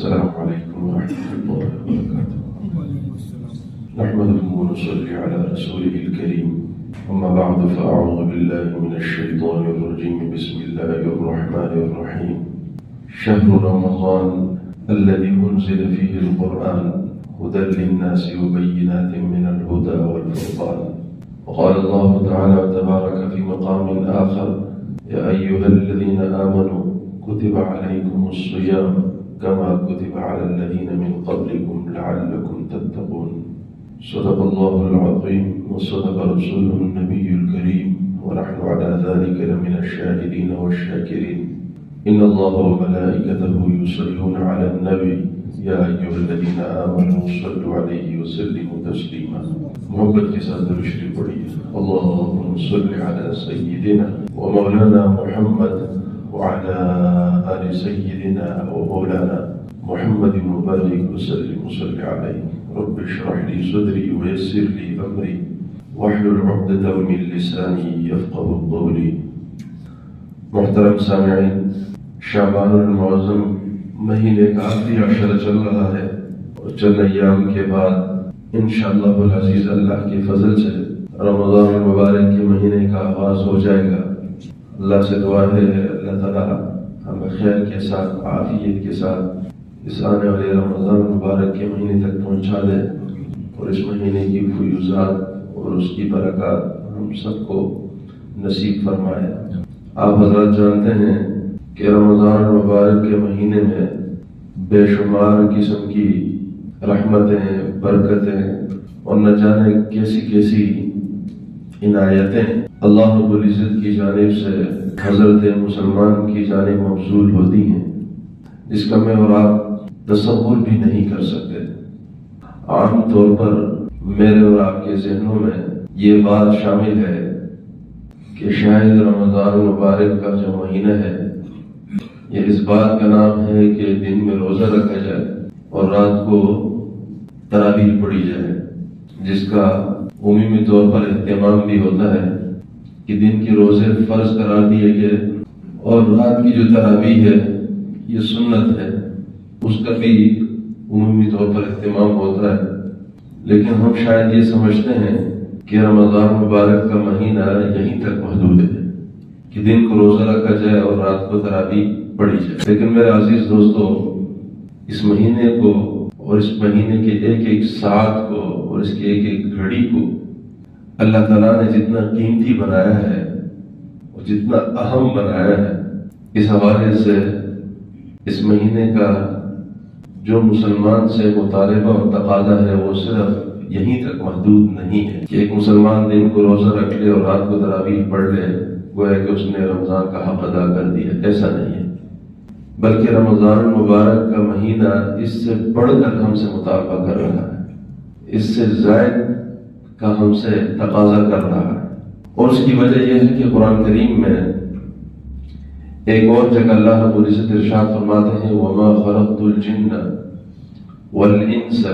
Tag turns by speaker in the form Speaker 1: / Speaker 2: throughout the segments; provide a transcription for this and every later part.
Speaker 1: السلام عليكم ورحمة الله وبركاته. نحمده ونصلي على رسوله الكريم. أما بعد فأعوذ بالله من الشيطان الرجيم. بسم الله الرحمن الرحيم. شهر رمضان الذي أنزل فيه القرآن هدى للناس وبينات من الهدى والفرقان. وقال الله تعالى تبارك في مقام آخر يا أيها الذين آمنوا كتب عليكم الصيام كما كتب على الذين من قبلكم لعلكم تتقون. صدق الله العظيم وصدق رسوله النبي الكريم. ونحن على ذلك لمن الشاهدين والشاكرين. إن الله وملائكته يصلون على النبي. يا أيها الذين آمنوا صلوا عليه وسلموا تسليما. محبت کے ساتھ اللهم صل على سيدنا ومولانا محمد وعلى آل سيدنا ومولانا محمد مبارك وسلم وصل عليه. رب اشرح لي صدري ويسر لي أمري. واحلل عقدة من لساني يفقه قولي. محترم سامعین، شعبان المعظم مہینے کا آخری عشرہ چل رہا ہے اور چند ایام کے بعد انشاءاللہ العزیز اللہ کے فضل سے رمضان المبارک کے مہینے کا آغاز ہو جائے گا۔ اللہ سے دعا ہے اللہ تعالیٰ ہمیں خیر کے ساتھ، عافیت کے ساتھ اس آنے والے رمضان المبارک کے مہینے تک پہنچا دے اور اس مہینے کی فیوزات اور اس کی برکات ہم سب کو نصیب فرمائے۔ آپ حضرات جانتے ہیں کہ رمضان المبارک کے مہینے میں بے شمار قسم کی رحمتیں، برکتیں اور نہ جانے کیسی کیسی عنایتیں اللہ رب العزت کی جانب سے حضرت مسلمان کی جانب مبزول ہوتی ہیں۔ جس کا میں اور آپ تصور بھی نہیں کر سکتے۔ عام طور پر میرے اور آپ کے ذہنوں میں یہ بات شامل ہے کہ شاید رمضان المبارک کا جو مہینہ ہے، یہ اس بات کا نام ہے کہ دن میں روزہ رکھا جائے اور رات کو تراویح پڑھی جائے، جس کا عمومی طور پر اہتمام بھی ہوتا ہے۔ کہ دن کے روزے فرض قرار دیے گئے اور رات کی جو تراویح ہے، یہ سنت ہے، اس کا بھی عمومی طور پر اہتمام ہوتا ہے۔ لیکن ہم شاید یہ سمجھتے ہیں کہ رمضان مبارک کا مہینہ یہیں تک محدود ہے، کہ دن کو روزہ رکھا جائے اور رات کو تراویح پڑھی جائے۔ لیکن میرے عزیز دوستو، اس مہینے کو اور اس مہینے کے ایک ایک ساتھ کو اور اس کے ایک ایک گھڑی کو اللہ تعالیٰ نے جتنا قیمتی بنایا ہے اور جتنا اہم بنایا ہے، اس حوالے سے اس مہینے کا جو مسلمان سے مطالبہ اور تقاضا ہے، وہ صرف یہیں تک محدود نہیں ہے کہ ایک مسلمان دن کو روزہ رکھ لے اور رات کو تراویح پڑھ لے، گویا کہ اس نے رمضان کا حق ادا کر دیا، ایسا نہیں ہے۔ بلکہ رمضان المبارک کا مہینہ اس سے بڑھ کر ہم سے مطالبہ کر رہا ہے۔ اس سے زائد کا ہم سے تقاضا کر رہا ہے۔ اور اس کی وجہ یہ ہے کہ قرآن کریم میں ایک اور جگہ اللہ رب العزت ارشاد فرماتے ہیں، وما خلقت الجن والانس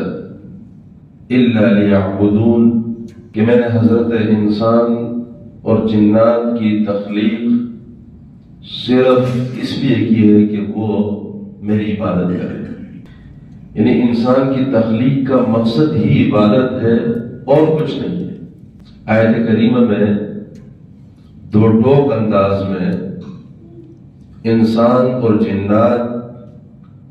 Speaker 1: الا ليعبدون۔ کہ میں نے حضرت انسان اور جنات کی تخلیق صرف اس لیے کی ہے کہ وہ میری عبادت کرے۔ یعنی انسان کی تخلیق کا مقصد ہی عبادت ہے۔ اور کچھ نہیں ہے۔ آیت کریمہ میں دو ٹوک انداز میں انسان اور جنات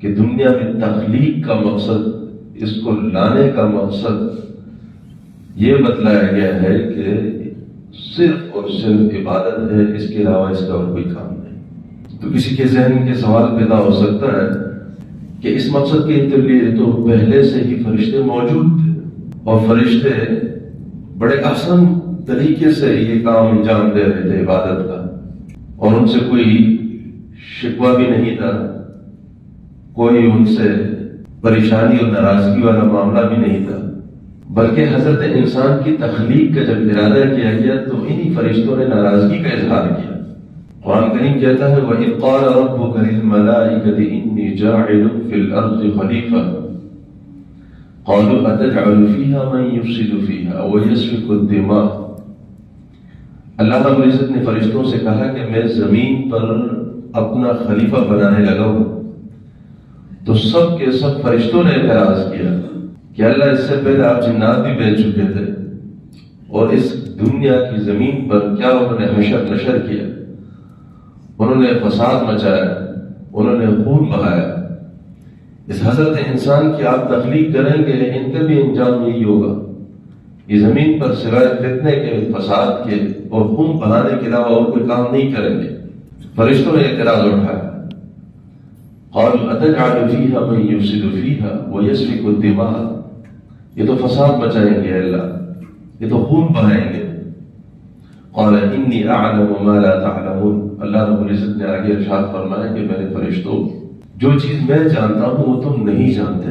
Speaker 1: کی دنیا میں تخلیق کا مقصد، اس کو لانے کا مقصد یہ بتلایا گیا ہے کہ صرف اور صرف عبادت ہے، اس کے علاوہ اس کا اور کوئی کام نہیں۔ تو کسی کے ذہن کے سوال پیدا ہو سکتا ہے کہ اس مقصد کے لیے تو پہلے سے ہی فرشتے موجود تھے۔ اور فرشتے بڑے آسان طریقے سے یہ کام انجام دے رہے تھے عبادت کا۔ اور ان سے کوئی شکوہ بھی نہیں تھا۔ کوئی ان سے پریشانی اور ناراضگی والا معاملہ بھی نہیں تھا۔ بلکہ حضرت انسان کی تخلیق کا جب ارادہ کیا گیا تو انہی فرشتوں نے ناراضگی کا اظہار کیا۔ قرآن کریم کہتا ہے، وَإِذْ قَالَ رَبُّكَ لِلْمَلَائِكَةِ إِنِّي جَاعِلٌ فِي الْأَرْضِ خَلِيفَةً قَالُوا أَتَجْعَلُ فِيهَا مَن يُفْسِدُ فِيهَا، وَيَسْفِكُ الدِّمَاءَ۔ اللہ رب العزت نے فرشتوں سے کہا کہ میں زمین پر اپنا خلیفہ بنانے لگا ہوں۔ تو سب کے سب فرشتوں نے اعتراض کیا کہ اللہ اس سے پہلے آپ جنات بھی بیچ چکے تھے۔ اور اس دنیا کی زمین پر کیا انہوں نے ہمیشہ نشر کیا؟ انہوں نے فساد مچایا، انہوں نے خون بہایا۔ اس حضرت انسان کی آپ تخلیق کریں گے ان کا بھی انجام یہی ہوگا۔ یہ زمین پر سوائے فتنے کے، فساد کے اور خون بہانے کے علاوہ اور کوئی کام نہیں کریں گے۔ فرشتوں نے اعتراض اٹھایا۔ قالوا أتجعل فيها من يفسد فيها ويسفك الدماء؟ یہ تو فساد مچائیں گے اللہ، یہ تو خون بہائیں گے۔ قال انی اعلم ما لا تعلمون۔ اللہ رب العزت نے آگے ارشاد فرمایا کہ میرے فرشتوں جو چیز میں جانتا ہوں وہ تم نہیں جانتے۔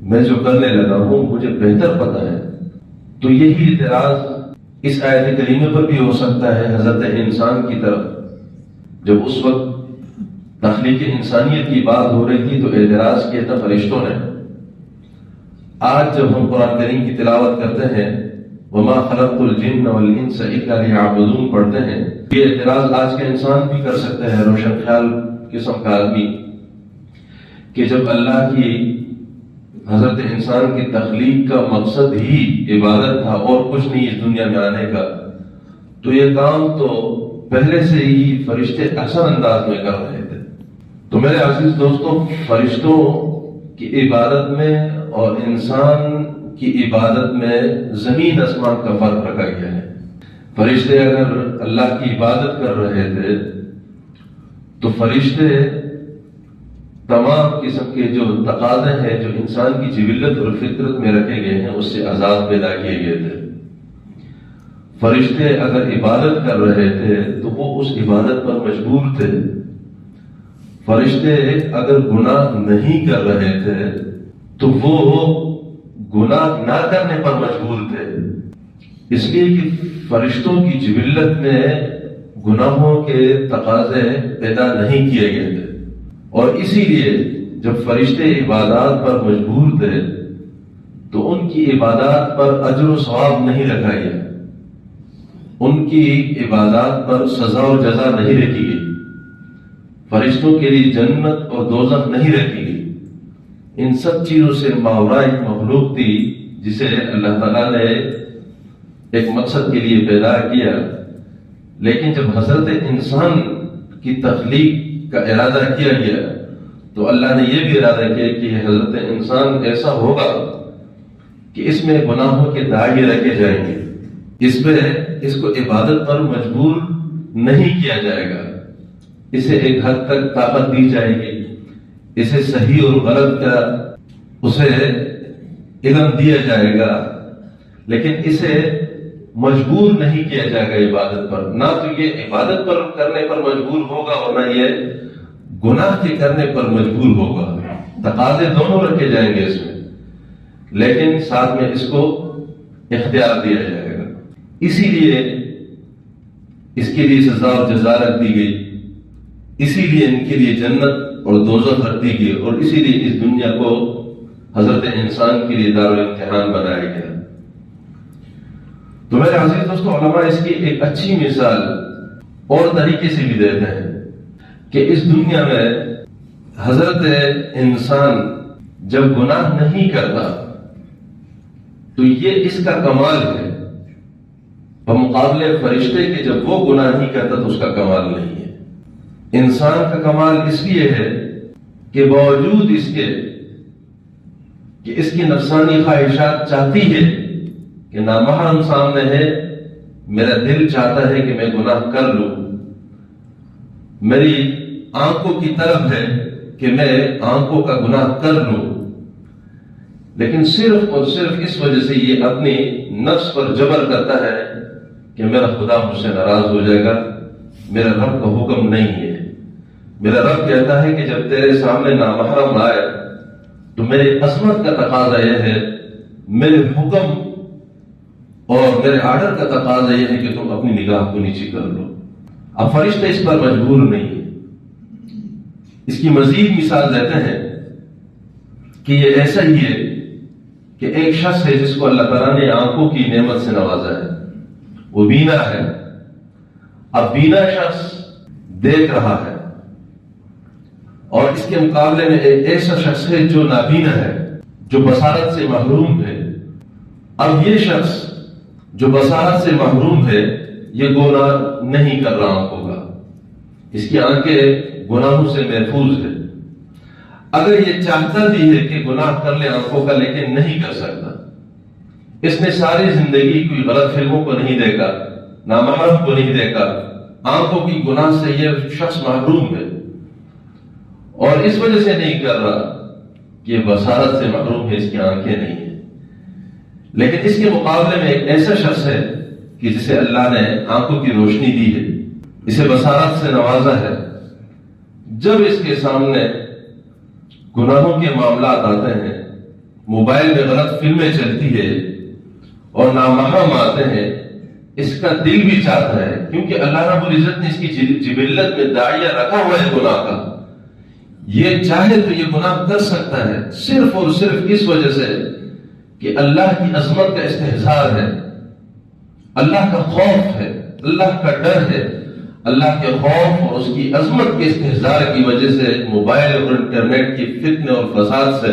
Speaker 1: میں جو کرنے لگا ہوں مجھے بہتر پتہ ہے۔ تو یہی اعتراض اس آیت کریمہ پر بھی ہو سکتا ہے حضرت انسان کی طرف۔ جب اس وقت تخلیق انسانیت کی بات ہو رہی تھی تو اعتراض کیا تھا فرشتوں نے۔ آج جب ہم قرآن کریم کی تلاوت کرتے ہیں، وما خلقت الجن والانس الا ليعبدون پڑھتے ہیں، یہ اعتراض آج کے انسان بھی کر سکتے ہیں، روشن خیال، قسم کا آدمی۔ کہ جب اللہ کی حضرت انسان کی تخلیق کا مقصد ہی عبادت تھا اور کچھ نہیں اس دنیا میں آنے کا، تو یہ کام تو پہلے سے ہی فرشتے احسن انداز میں کر رہے تھے۔ تو میرے عزیز دوستوں فرشتوں کی عبادت میں اور انسان کی عبادت میں زمین آسمان کا فرق رکھا گیا ہے۔ فرشتے اگر اللہ کی عبادت کر رہے تھے، تو فرشتے تمام قسم کے جو تقاضے ہیں جو انسان کی جبلت اور فطرت میں رکھے گئے ہیں، اس سے آزاد پیدا کیے گئے تھے۔ فرشتے اگر عبادت کر رہے تھے تو وہ اس عبادت پر مجبور تھے۔ فرشتے اگر گناہ نہیں کر رہے تھے تو وہ گناہ نہ کرنے پر مجبور تھے۔ اس لیے کہ فرشتوں کی جبلت میں گناہوں کے تقاضے پیدا نہیں کیے گئے تھے۔ اور اسی لیے جب فرشتے عبادات پر مجبور تھے، تو ان کی عبادات پر اجر و ثواب نہیں رکھا گیا۔ ان کی عبادات پر سزا اور جزا نہیں رکھی گئی۔ فرشتوں کے لیے جنت اور دوزخ نہیں رکھی گئی۔ ان سب چیزوں سے ماورا ایک مخلوق تھی، جسے اللہ تعالیٰ نے ایک مقصد کے لیے پیدا کیا۔ لیکن جب حضرت انسان کی تخلیق کا ارادہ کیا گیا تو اللہ نے یہ بھی ارادہ کیا کہ حضرت انسان ایسا ہوگا کہ اس میں گناہوں کے داغے رکھے جائیں گے۔ اس میں اس کو عبادت پر مجبور نہیں کیا جائے گا۔ اسے ایک حد تک طاقت دی جائے گی۔ اسے صحیح اور غلط کا اسے علم دیا جائے گا۔ لیکن اسے مجبور نہیں کیا جائے گا عبادت پر۔ نہ تو یہ عبادت پر کرنے پر مجبور ہوگا اور نہ یہ گناہ کے کرنے پر مجبور ہوگا۔ تقاضے دونوں رکھے جائیں گے اس میں۔ لیکن ساتھ میں اس کو اختیار دیا جائے گا۔ اسی لیے اس کے لیے سزا اور جزا رکھ دی گئی۔ اسی لیے ان کے لیے جنت اور دوزخ رکھ دی گئی۔ اور اسی لیے اس دنیا کو حضرت انسان کے لیے دار امتحان بنایا گیا۔ تو میرے عزیز دوستوں علماء اس کی ایک اچھی مثال اور طریقے سے بھی دیتے ہیں کہ اس دنیا میں حضرت انسان جب گناہ نہیں کرتا، تو یہ اس کا کمال ہے۔ بمقابلے فرشتے کے جب وہ گناہ نہیں کرتا، تو اس کا کمال نہیں ہے۔ انسان کا کمال اس لیے ہے کہ باوجود اس کے، کہ اس کی نفسانی خواہشات چاہتی ہے کہ نامحرم سامنے ہے، میرا دل چاہتا ہے کہ میں گناہ کر لوں۔ میری آنکھوں کی طرف ہے کہ میں آنکھوں کا گناہ کر لوں۔ لیکن صرف اور صرف اس وجہ سے یہ اپنی نفس پر جبر کرتا ہے کہ میرا خدا مجھ سے ناراض ہو جائے گا۔ میرا رب کا حکم نہیں ہے۔ میرا رب کہتا ہے کہ جب تیرے سامنے نامحرم آئے تو میرے عصمت کا تقاضا یہ ہے، میرے حکم اور میرے آرڈر کا تقاضا یہ ہے کہ تم اپنی نگاہ کو نیچے کر لو۔ اب فرشتے اس پر مجبور نہیں اس کی مزید مثال دیتے ہیں کہ یہ ایسا ہی ہے کہ ایک شخص ہے جس کو اللہ تعالیٰ نے آنکھوں کی نعمت سے نوازا ہے۔ وہ بینا ہے۔ اب بینا شخص دیکھ رہا ہے۔ اور اس کے مقابلے میں ایک ایسا شخص ہے جو نابینا ہے، جو بصارت سے محروم ہے۔ اب یہ شخص جو بصارت سے محروم ہے، یہ گناہ نہیں کر رہا آنکھوں کا اس کی آنکھیں گناہوں سے محفوظ ہے اگر یہ چاہتا بھی ہے کہ گناہ کر لے آنکھوں کا، لیکن نہیں کر سکتا۔ اس نے ساری زندگی کوئی غلط فلموں کو نہیں دیکھا، نامحرم کو نہیں دیکھا۔ آنکھوں کی گناہ سے یہ شخص محروم ہے۔ اور اس وجہ سے نہیں کر رہا کہ بصارت سے محروم ہے، اس کی آنکھیں نہیں ہیں۔ لیکن اس کے مقابلے میں ایک ایسا شخص ہے کہ جسے اللہ نے آنکھوں کی روشنی دی ہے۔ اسے بصارت سے نوازا ہے۔ جب اس کے سامنے گناہوں کے معاملات آتے ہیں، موبائل میں غلط فلمیں چلتی ہے اور نامحرم آتے ہیں، اس کا دل بھی چاہتا ہے، کیونکہ اللہ رب العزت نے اس کی جبلت میں داعیہ رکھا ہوا ہے گناہ کا۔ یہ چاہے تو یہ گناہ کر سکتا ہے، صرف اور صرف اس وجہ سے کہ اللہ کی عظمت کا استحصار ہے، اللہ کا خوف ہے، اللہ کا ڈر ہے۔ اللہ کے خوف اور اس کی عظمت کے استحصار کی وجہ سے موبائل اور انٹرنیٹ کی فتنے اور فساد سے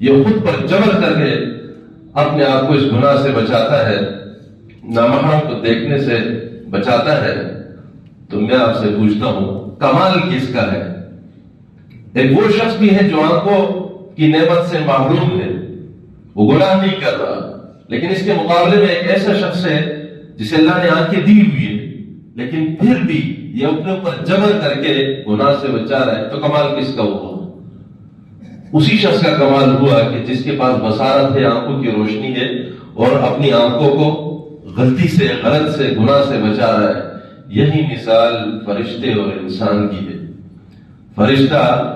Speaker 1: یہ خود پر جبر کر کے اپنے آپ کو اس گناہ سے بچاتا ہے، نامحرم کو دیکھنے سے بچاتا ہے۔ تو میں آپ سے پوچھتا ہوں، کمال کس کا ہے؟ ایک وہ شخص بھی ہے جو آنکھوں کی نعمت سے محروم ہے۔ وہ گناہ نہیں کر رہا۔ لیکن اس کے مقابلے میں ایک ایسا شخص ہے جسے اللہ نے آنکھیں دی ہوئی ہے لیکن پھر بھی یہ اپنے اوپر جبر کر کے گناہ سے بچا رہا ہے، تو کمال کس کا ہوا؟ اسی شخص کا کمال ہوا کہ جس کے پاس بسارت ہے، آنکھوں کی روشنی ہے اور اپنی آنکھوں کو غلطی سے، غلط سے، گناہ سے بچا رہا ہے۔ یہی مثال فرشتے اور انسان کی ہے۔ فرشتہ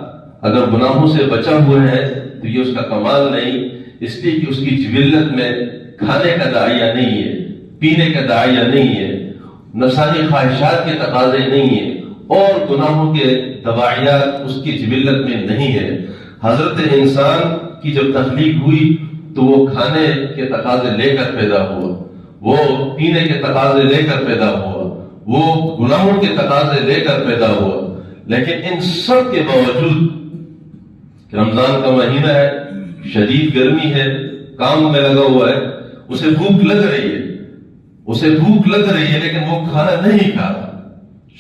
Speaker 1: اگر گناہوں سے بچا ہوا ہے تو یہ اس کا کمال نہیں اس لیے کہ اس کی جبلت میں کھانے کا دائیا نہیں ہے، پینے کا دائیا نہیں ہے، نفسانی خواہشات کے تقاضے نہیں ہیں اور گناہوں کے دوائیات اس کی جبلت میں نہیں ہے۔ حضرت انسان کی جب تخلیق ہوئی تو وہ کھانے کے تقاضے لے کر پیدا ہوا، وہ پینے کے تقاضے لے کر پیدا ہوا، وہ گناہوں کے تقاضے لے کر پیدا ہوا۔ لیکن ان سب کے باوجود رمضان کا مہینہ ہے شدید گرمی ہے کام میں لگا ہوا ہے، اسے بھوک لگ رہی ہے۔ اسے بھوک لگ رہی ہے، لیکن وہ کھانا نہیں کھا رہا۔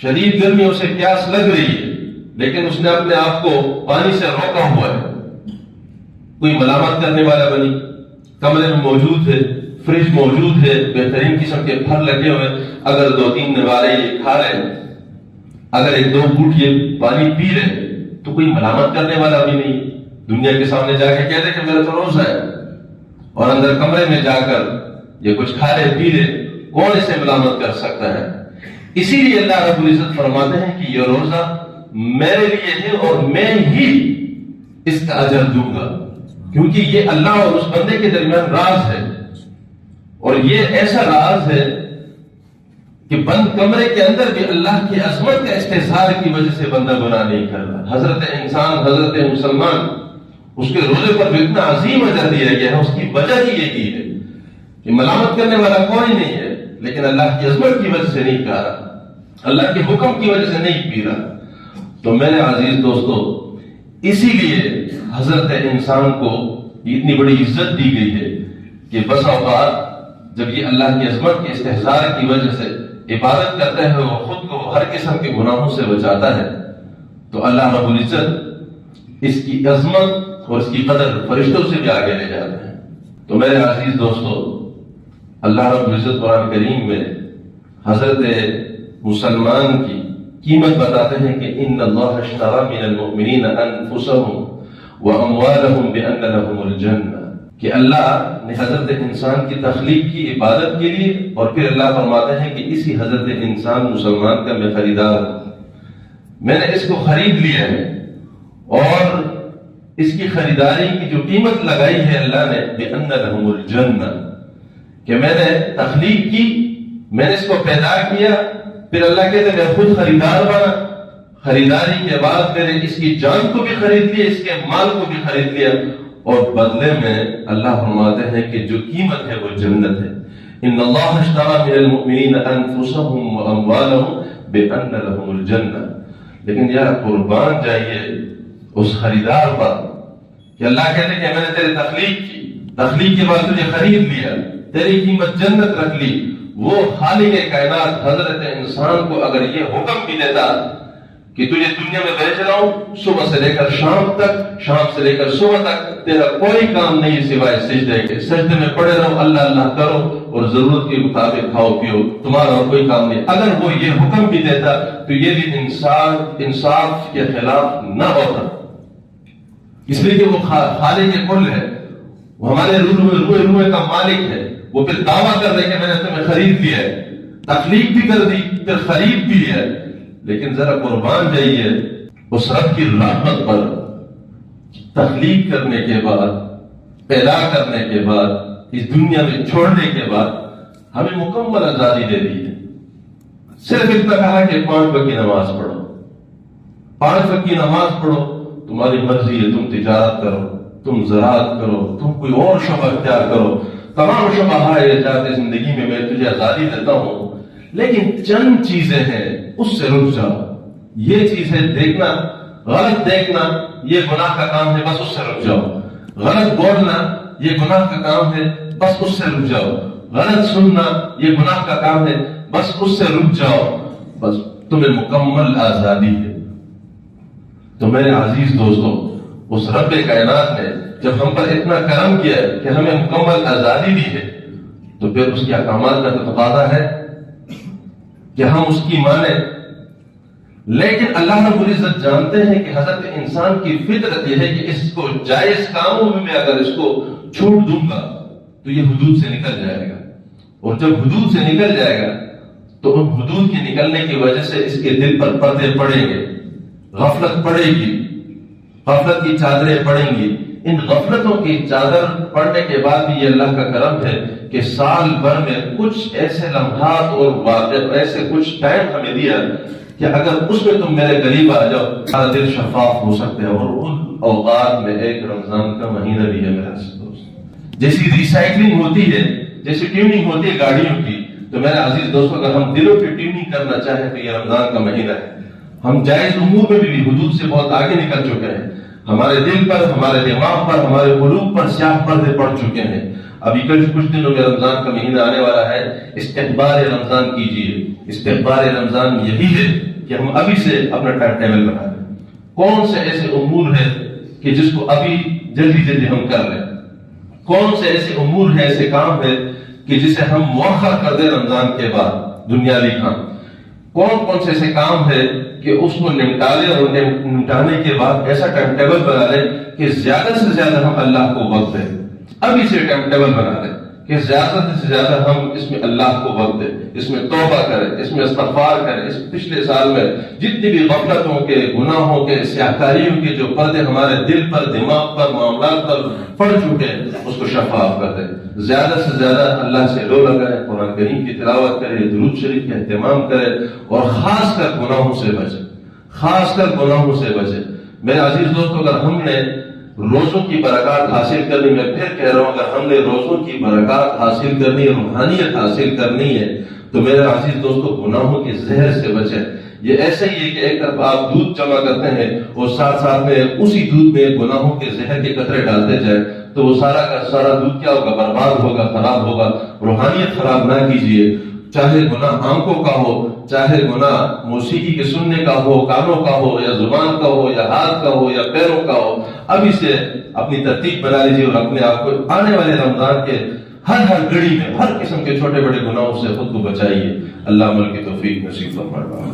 Speaker 1: شدید گرمی اسے پیاس لگ رہی ہے، لیکن اس نے اپنے آپ کو پانی سے روکا ہوا ہے۔ کوئی ملامت کرنے والا بنی۔ کمرے میں موجود ہے، فریج موجود ہے، بہترین قسم کے پھل لگے ہوئے۔ اگر دو تین والے یہ کھا رہے ہیں، اگر ایک دو گھوٹ یہ پانی پی رہے تو کوئی ملامت کرنے والا بھی نہیں۔ دنیا کے سامنے جا کے کہہ دے کہ میرا تو روزہ ہے۔ اور اندر کمرے میں جا کر یہ کچھ کھا رہے پی رہے کون اسے ملامت کر سکتا ہے؟ اسی لیے اللہ رب العزت فرماتے ہیں کہ یہ روزہ میرے لیے ہے اور میں ہی اس کا اجر دوں گا۔ کیونکہ یہ اللہ اور اس بندے کے درمیان راز ہے۔ اور یہ ایسا راز ہے کہ بند کمرے کے اندر بھی اللہ کی عظمت کا استحصال کی وجہ سے بندہ گناہ نہیں کر رہا حضرت انسان، حضرت مسلمان اس کے روزے پر بھی اتنا عظیم اجر دیا گیا ہے، اس کی وجہ ہی یہی ہے کہ ملامت کرنے والا کوئی نہیں ہے، لیکن اللہ کی عظمت کی وجہ سے نہیں کہا رہا، اللہ کے حکم کی وجہ سے نہیں پی رہا۔ تو میرے عزیز دوستو، اسی لیے حضرت انسان کو اتنی بڑی عزت دی گئی ہے کہ بس اوقات جب یہ اللہ کی عظمت کے استحصار کی وجہ سے عبادت کرتا ہے، وہ خود کو ہر قسم کے گناہوں سے بچاتا ہے، تو اللہ رب العزت اس کی عظمت اور اس کی قدر فرشتوں سے بھی آگے لے جاتے ہیں۔ تو میرے عزیز دوستو، اللہ رب العزت قرآن کریم میں حضرت مسلمان کی قیمت بتاتے ہیں کہ ان اللہ اشترى من المؤمنین انفسهم واموالهم بان لهم الجنہ۔ کہ اللہ نے حضرت انسان کی تخلیق کی عبادت کے لیے اور پھر اللہ فرماتے ہیں کہ اسی حضرت انسان مسلمان کا میں خریدار ہوں۔ میں نے اس کو خرید لیا ہے اور اس کی خریداری کی جو قیمت لگائی ہے اللہ نے بِأَنَّ لَهُمُ الْجَنَّةِ۔ کہ میں نے تخلیق کی، میں نے اس کو پیدا کیا، پھر اللہ کہتے میں خود خریدار بنا۔ خریداری کے بعد میں نے اس کی جان کو بھی خرید لیا، اس کے مال کو بھی خرید لیا۔ اور بدلے میں اللہ فرماتے ہیں کہ جو قیمت ہے وہ جنت ہے۔ ان اللہ اشترى من المؤمنین انفسهم واموالهم بان لهم الجنہ لیکن یا قربان جائیے اس خریدار پر کہ اللہ کہتے کہ میں نے تیرے تخلیق کی۔ تخلیق کے بعد تجھے خرید لیا، تیری قیمت جنت رکھ لی۔ وہ خالق کائنات، حضرت انسان کو اگر یہ حکم بھی دیتا کہ تجھے دنیا میں بیچ رہا ہوں صبح سے لے کر شام تک، شام سے لے کر صبح تک، تیرا کوئی کام نہیں سوائے سجدے کے۔ سجدے میں پڑے رہو، اللہ اللہ کرو اور ضرورت کے مطابق کھاؤ پیو، تمہارا اور کوئی کام نہیں۔ اگر وہ یہ حکم بھی دیتا تو یہ بھی انصاف انصاف کے خلاف نہ ہوتا۔ اس لیے کہ وہ خالق کے کل ہے وہ ہمارے روح روح روح کا مالک ہے۔ وہ پھر دعویٰ کر دے کہ میں نے تمہیں خرید لیا ہے۔ تخلیق بھی کر دی، پھر خرید بھی ہے۔ لیکن ذرا قربان جائیے، اس رب کی رحمت پر تخلیق کرنے کے بعد، پیدا کرنے کے بعد، اس دنیا میں چھوڑنے کے بعد ہمیں مکمل آزادی دے دی ہے۔ صرف اتنا کہا کہ پانچ وقت کی نماز پڑھو۔ پانچ وقت کی نماز پڑھو۔ تمہاری مرضی ہے تم تجارت کرو، تم زراعت کرو، تم کوئی اور شبہ اختیار کرو۔ تمام شبہ ہائے جاتے زندگی میں میں تجھے آزادی دیتا ہوں۔ لیکن چند چیزیں ہیں، اس سے رک جاؤ۔ یہ چیزیں دیکھنا، غلط دیکھنا، یہ گناہ کا کام ہے، بس اس سے رک جاؤ۔ غلط بولنا، یہ گناہ کا کام ہے، بس اس سے رک جاؤ۔ غلط سننا، یہ گناہ کا کام ہے، بس اس سے رک جاؤ۔ بس تمہیں مکمل آزادی ہے۔ تو میرے عزیز دوستوں، اس رب کائنات نے جب ہم پر اتنا کرم کیا ہے کہ ہمیں مکمل آزادی دی ہے، تو پھر اس کے احکامات کا تو تقاضا ہے کہ ہم اس کی مانیں۔ لیکن اللہ رب العزت جانتے ہیں کہ حضرت انسان کی فطرت یہ ہے کہ اس کو جائز کاموں میں میں اگر اس کو چھوٹ دوں گا، تو یہ حدود سے نکل جائے گا۔ اور جب حدود سے نکل جائے گا، تو ان حدود کے نکلنے کی وجہ سے اس کے دل پر پردے پڑیں گے۔ غفلت پڑے گی غفلت کی چادریں پڑیں گی ان غفلتوں کی چادر پڑنے کے بعد بھی یہ اللہ کا کرم ہے کہ سال بھر میں کچھ ایسے لمحات اور واقع ایسے کچھ ٹائم ہمیں دیا کہ اگر اس میں تم میرے قریب آ جاؤ، سارا دل شفاف ہو سکتے ہیں اور ان اوقات میں ایک رمضان کا مہینہ بھی ہے میرا دوست۔ جیسی ریسائکلنگ ہوتی ہے، جیسی ٹیوننگ ہوتی ہے گاڑیوں کی، تو میرے عزیز دوستوں اگر ہم دلوں کی ٹیوننگ کرنا چاہیں تو یہ رمضان کا مہینہ ہے۔ ہم جائز امور میں بھی حدود سے بہت آگے نکل چکے ہیں۔ ہمارے دل پر، ہمارے دماغ پر، ہمارے قلوب پر سیاہ پردے پڑ چکے ہیں۔ ابھی کچھ کچھ دنوں میں رمضان کا مہینہ آنے والا ہے۔ استقبال رمضان کیجیے استقبال رمضان یہی ہے کہ ہم ابھی سے اپنا ٹائم ٹیبل بنا لیں۔ کون سے ایسے امور ہیں کہ جس کو ابھی جلدی جلدی ہم کر لیں؟ کون سے ایسے امور ہیں، ایسے کام ہیں کہ جسے ہم مؤخر کر دیں رمضان کے بعد؟ دنیاوی کام۔ کون کون سے ایسے کام ہے کہ اس کو نمٹا لے اور نمٹانے کے بعد ایسا ٹائم ٹیبل بنا لے کہ زیادہ سے زیادہ ہم اللہ کو وقت دیں۔ ابھی سے ٹائم ٹیبل بنا لیں کہ زیادہ سے زیادہ ہم اس میں اللہ کو وقت دیں۔ اس میں توبہ کریں، اس میں استغفار کریں۔ اس پچھلے سال میں جتنی بھی غفلتوں کے، گناہوں کے سیاکاریوں کے جو پردے ہمارے دل پر، دماغ پر، معاملات پر پڑ چکے ہیں اس کو شفاف کر دیں۔ زیادہ سے زیادہ اللہ سے لو لگائیں قرآن کریم کی تلاوت کرے، درود شریف کا اہتمام کرے اور خاص کر گناہوں سے بچے، خاص کر گناہوں سے بچے۔ میرے عزیز دوستوں اگر ہم نے روزوں کی برکات حاصل کرنی، میں پھر کہہ رہا ہوں، اگر ہم نے روزوں کی برکات حاصل کرنی ہے روحانیت حاصل کرنی ہے، تو میرے عزیز دوستوں گناہوں کے زہر سے بچیں یہ ایسے ہی ہے کہ ایک طرف آپ دودھ جمع کرتے ہیں اور ساتھ ساتھ میں اسی دودھ میں گناہوں کے زہر کے قطرے ڈالتے جائیں۔ تو وہ سارا کا سارا دودھ کیا ہوگا؟ برباد ہوگا، خراب ہوگا۔ روحانیت خراب نہ کیجیے چاہے گناہ آنکھوں کا ہو، چاہے گناہ موسیقی کے سننے کا ہو، کانوں کا ہو، یا زبان کا ہو، یا ہاتھ کا ہو، یا پیروں کا ہو۔ اب اسے اپنی ترتیب بنا لیجیے اور اپنے آپ کو آنے والے رمضان کے ہر ہر گھڑی میں، ہر قسم کے چھوٹے بڑے گناہوں سے خود کو بچائیے۔ اللہ مل کی توفیق نصیب فرمائے۔